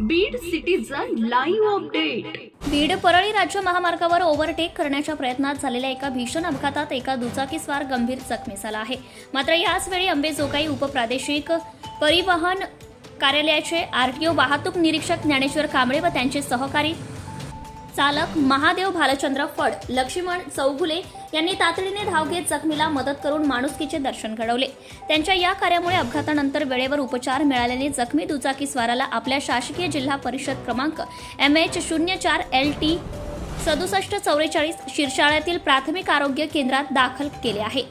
Beed citizen live update Beed Parli राज्य महामार्गावर overtake करण्याच्या प्रयत्नात झालेल्या एका भीषण अपघातात एका दुचाकीस्वार गंभीर जखमी झाला आहे. मात्र याच वेळी अंबेजोगाई उपप्रादेशिक परिवहन कार्यालयाचे आरटीओ वाहतूक निरीक्षक ज्ञानेश्वर कांबळे व त्यांचे सहकारी चालक महादेव भालचंद्र फड लक्ष्मण चौगुले यांनी तातडीने धाव घेत जखमीला मदत करून माणुसकीचे दर्शन घडवले. त्यांच्या या कार्यामुळे अपघातानंतर वेळेवर उपचार मिळाल्याने जखमी दुचाकी स्वाराला आपल्या शासकीय जिल्हा परिषद क्रमांक एम एच शून्य चार एल टी सदुसष्ट चौवेचाळीस शिरशाळ्यातील प्राथमिक आरोग्य केंद्रात दाखल केले आहे.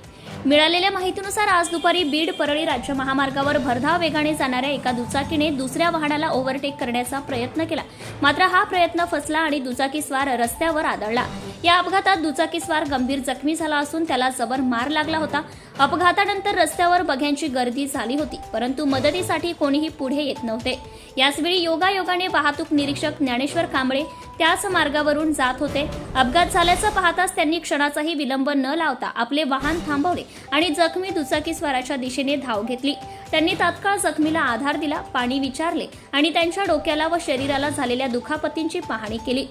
मिळालेल्या माहितीनुसार आज दुपारी बीड परळी राज्य महामार्गावर भरधाव वेगाने जाणाऱ्या एका दुचाकीने दुसऱ्या वाहनाला ओव्हरटेक करण्याचा प्रयत्न केला. मात्र हा प्रयत्न फसला आणि दुचाकीस्वार रस्त्यावर आदळला. या अपघातात दुचाकीस्वार गंभीर जखमी झाला असून त्याला जबर मार लागला होता. अपघातानंतर रस्त्यावर बघ्यांची गर्दी झाली होती परंतु मदतीसाठी कोणीही पुढे येत नव्हते. याचवेळी योगायोगाने वाहतूक निरीक्षक ज्ञानेश्वर कांबळे त्याच मार्गावरून जात होते. अपघात झाल्याचं पाहताच त्यांनी क्षणाचाही विलंब न लावता आपले वाहन थांबवले आणि जखमी दुचाकीस्वाराच्या दिशेने धाव घेतली. त्यांनी तात्काळ जखमीला आधार दिला पाणी विचारले आणि त्यांच्या डोक्याला व शरीराला झालेल्या दुखापतींची पाहणी केली.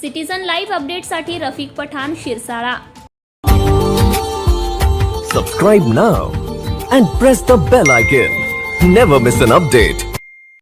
सिटीजन लाईव्ह अपडेटसाठी Rafiq Pathan Shirsala. Subscribe now and press the bell icon never miss an update